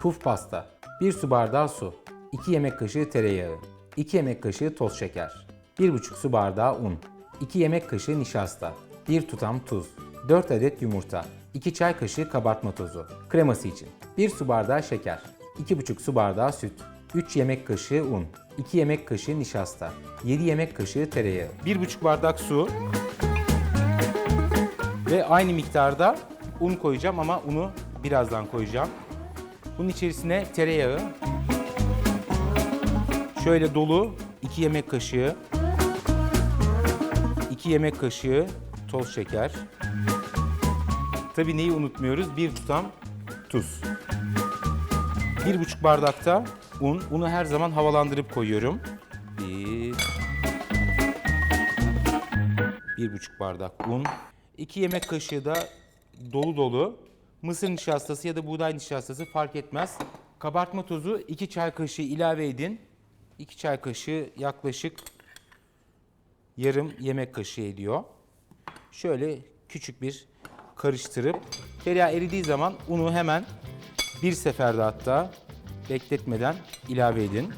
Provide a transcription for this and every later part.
Puf pasta, 1 su bardağı su, 2 yemek kaşığı tereyağı, 2 yemek kaşığı toz şeker, 1,5 su bardağı un, 2 yemek kaşığı nişasta, 1 tutam tuz, 4 adet yumurta, 2 çay kaşığı kabartma tozu, kreması için, 1 su bardağı şeker, 2,5 su bardağı süt, 3 yemek kaşığı un, 2 yemek kaşığı nişasta, 7 yemek kaşığı tereyağı, 1,5 bardak su ve aynı miktarda un koyacağım ama unu birazdan koyacağım. Bunun içerisine tereyağı, şöyle dolu 2 yemek kaşığı, 2 yemek kaşığı toz şeker. Tabii neyi unutmuyoruz? Bir tutam tuz. Bir buçuk bardakta un. Unu her zaman havalandırıp koyuyorum. Bir, bir buçuk bardak un. İki yemek kaşığı da dolu dolu mısır nişastası ya da buğday nişastası fark etmez. Kabartma tozu 2 çay kaşığı ilave edin. 2 çay kaşığı yaklaşık yarım yemek kaşığı ediyor. Şöyle küçük bir karıştırıp tereyağı eridiği zaman unu hemen bir seferde hatta bekletmeden ilave edin.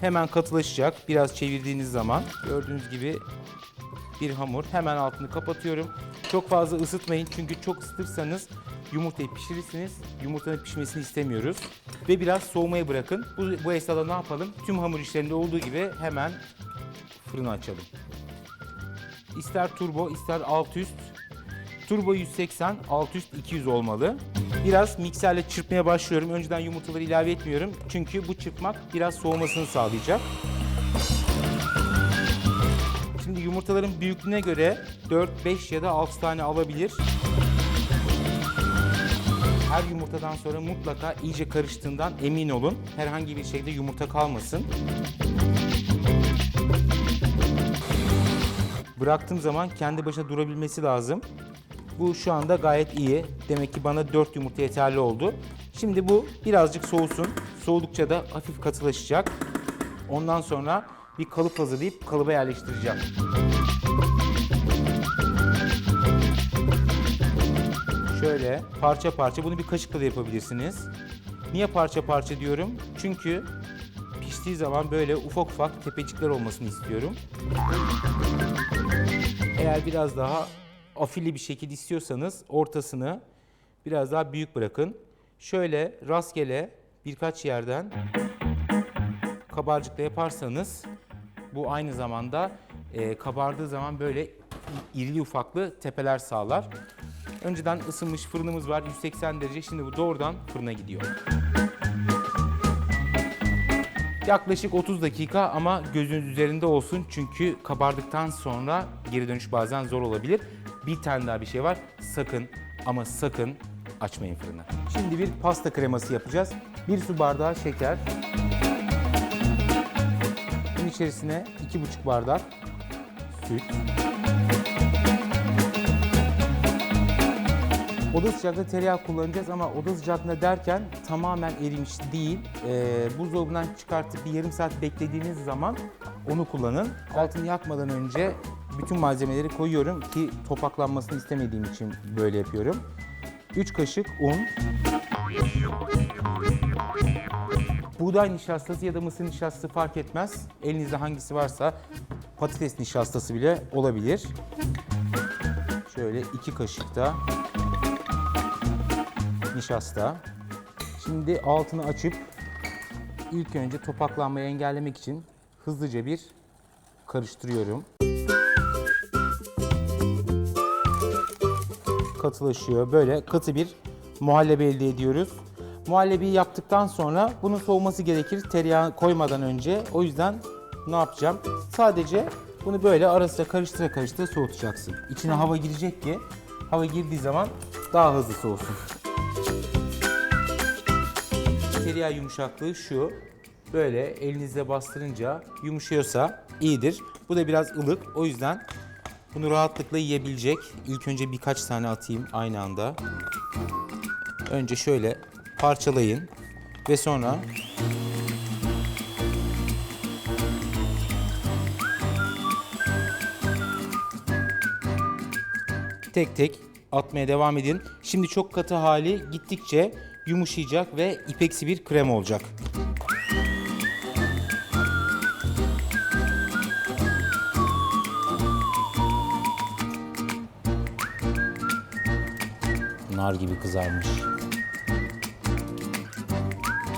Hemen katılaşacak. Biraz çevirdiğiniz zaman gördüğünüz gibi bir hamur. Hemen altını kapatıyorum. Çok fazla ısıtmayın çünkü çok ısıtırsanız yumurtayı pişirirsiniz. Yumurtanın pişmesini istemiyoruz. Ve biraz soğumaya bırakın. Bu, bu esnada ne yapalım? Tüm hamur işlerinde olduğu gibi hemen fırını açalım. İster turbo ister alt üst. Turbo 180, alt üst 200 olmalı. Biraz mikserle çırpmaya başlıyorum. Önceden yumurtaları ilave etmiyorum. Çünkü bu çırpmak biraz soğumasını sağlayacak. Şimdi yumurtaların büyüklüğüne göre 4, 5 ya da 6 tane alabilir. Her yumurtadan sonra mutlaka iyice karıştığından emin olun. Herhangi bir şeyde yumurta kalmasın. Bıraktığım zaman kendi başına durabilmesi lazım. Bu şu anda gayet iyi. Demek ki bana 4 yumurta yeterli oldu. Şimdi bu birazcık soğusun. Soğudukça da hafif katılaşacak. Ondan sonra bir kalıp hazırlayıp kalıba yerleştireceğim. Şöyle parça parça bunu bir kaşıkla da yapabilirsiniz. Niye parça parça diyorum? Çünkü piştiği zaman böyle ufak ufak tepecikler olmasını istiyorum. Eğer biraz daha afilli bir şekil istiyorsanız ortasını biraz daha büyük bırakın. Şöyle rastgele birkaç yerden kabarcıkla yaparsanız bu aynı zamanda e, kabardığı zaman böyle irili ufaklı tepeler sağlar. Önceden ısınmış fırınımız var 180 derece. Şimdi bu doğrudan fırına gidiyor. Yaklaşık 30 dakika ama gözünüz üzerinde olsun çünkü kabardıktan sonra geri dönüş bazen zor olabilir. Bir tane daha bir şey var. Sakın ama sakın açmayın fırını. Şimdi bir pasta kreması yapacağız. Bir su bardağı şeker. Bunun içerisine 2,5 bardak süt. Oda sıcaklığında tereyağı kullanacağız ama oda sıcaklığında derken tamamen erimiş değil. Ee, buzdolabından çıkartıp bir yarım saat beklediğiniz zaman onu kullanın. Altını yakmadan önce bütün malzemeleri koyuyorum ki topaklanmasını istemediğim için böyle yapıyorum. 3 kaşık un. Buğday nişastası ya da mısır nişastası fark etmez. Elinizde hangisi varsa patates nişastası bile olabilir. Şöyle 2 kaşık da nişasta. Şimdi altını açıp ilk önce topaklanmayı engellemek için hızlıca bir karıştırıyorum. Katılaşıyor. Böyle katı bir muhallebi elde ediyoruz. Muhallebiyi yaptıktan sonra bunun soğuması gerekir tereyağı koymadan önce. O yüzden ne yapacağım? Sadece bunu böyle ara sıra karıştıra karıştıra soğutacaksın. İçine hava girecek ki hava girdiği zaman daha hızlı soğusun. Tereyağı yumuşaklığı şu. Böyle elinizle bastırınca yumuşuyorsa iyidir. Bu da biraz ılık. O yüzden bunu rahatlıkla yiyebilecek. İlk önce birkaç tane atayım aynı anda. Önce şöyle parçalayın ve sonra tek tek atmaya devam edin. Şimdi çok katı hali gittikçe yumuşayacak ve ipeksi bir krem olacak. Nar gibi kızarmış.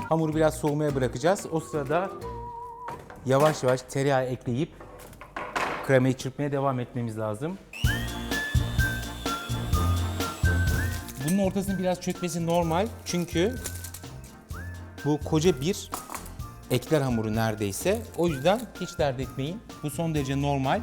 Hamuru biraz soğumaya bırakacağız. O sırada yavaş yavaş tereyağı ekleyip kremayı çırpmaya devam etmemiz lazım. Bunun ortasının biraz çökmesi normal çünkü bu koca bir ekler hamuru neredeyse. O yüzden hiç dert etmeyin. Bu son derece normal.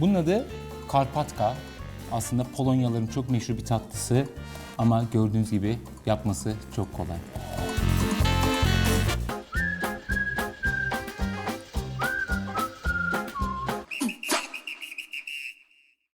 Bunun adı Karpatka. Aslında Polonyalıların çok meşhur bir tatlısı ama gördüğünüz gibi yapması çok kolay.